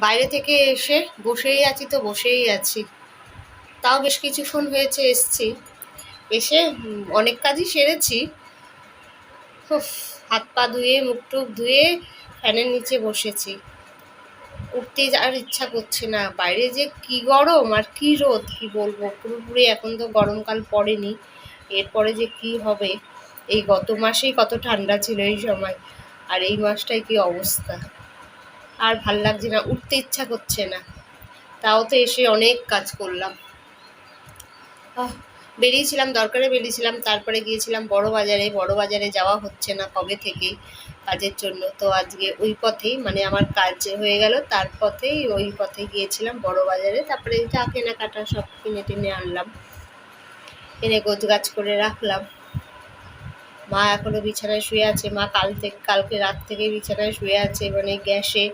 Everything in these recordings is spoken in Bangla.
বাইরে থেকে এসে বসেই আছি তো, বসেই আছি। তাও বেশ কিছুক্ষণ হয়েছে এসছি। এসে অনেক কাজই সেরেছি। হাত পা ধুয়ে, মুখ টুক ধুয়ে ফ্যানের নিচে বসেছি। উঠতে আর ইচ্ছা করছে না। বাইরে যে কি গরম আর কি রোদ, কি বলব? পুরোপুরি এখন তো গরমকাল পড়েনি। এরপরে যে কি হবে? এই গত মাসেই কত ঠান্ডা ছিল এই সময়। আর এই মাসটাই কি অবস্থা? আর ভালো লাগছে না, উঠতে ইচ্ছা করছে না। তাও তো এসে অনেক কাজ করলাম। বেরিয়েছিলাম, দরকারে বেরিয়েছিলাম, তারপরে গিয়েছিলাম বড় বাজারে বড় বাজারে যাওয়া হচ্ছে না কবে থেকেই কাজের জন্য। তো আজকে ওই পথেই মানে আমার কাজ হয়ে গেল, তার পথেই ওই পথে গিয়েছিলাম বড় বাজারে তারপরে যা কেনাকাটা সব কিনে টিনে আনলাম। এনে গোছ গাছ করে রাখলাম। মা এখনও বিছানায় শুয়ে আছে। মা কাল থেকে, কালকে রাত থেকে বিছানায় শুয়ে আছে। মানে গ্যাসে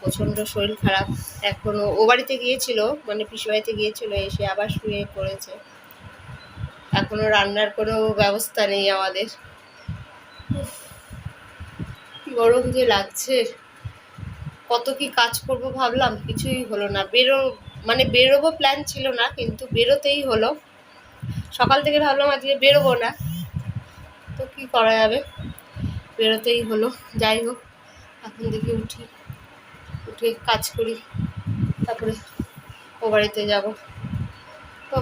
প্রচণ্ড শরীর খারাপ। এখনও ও বাড়িতে গিয়েছিল মানে বাড়িতে গিয়েছিল, এসে আবার শুয়ে পড়েছে। এখনও রান্নার কোনো ব্যবস্থা নেই আমাদের। গরম যে লাগছে, কত কি কাজ করব ভাবলাম, কিছুই হলো না। বেরো মানে বেরোবো প্ল্যান ছিল না, কিন্তু বেরোতেই হলো। সকাল থেকে ভাবলাম আজকে বেরোবো না। কি করা যাবে? বেরোতেই হলো। যাই হোক, এখন দেখি উঠি। উঠে কাজ করি। তারপরে ও বাড়িতে যাব। ও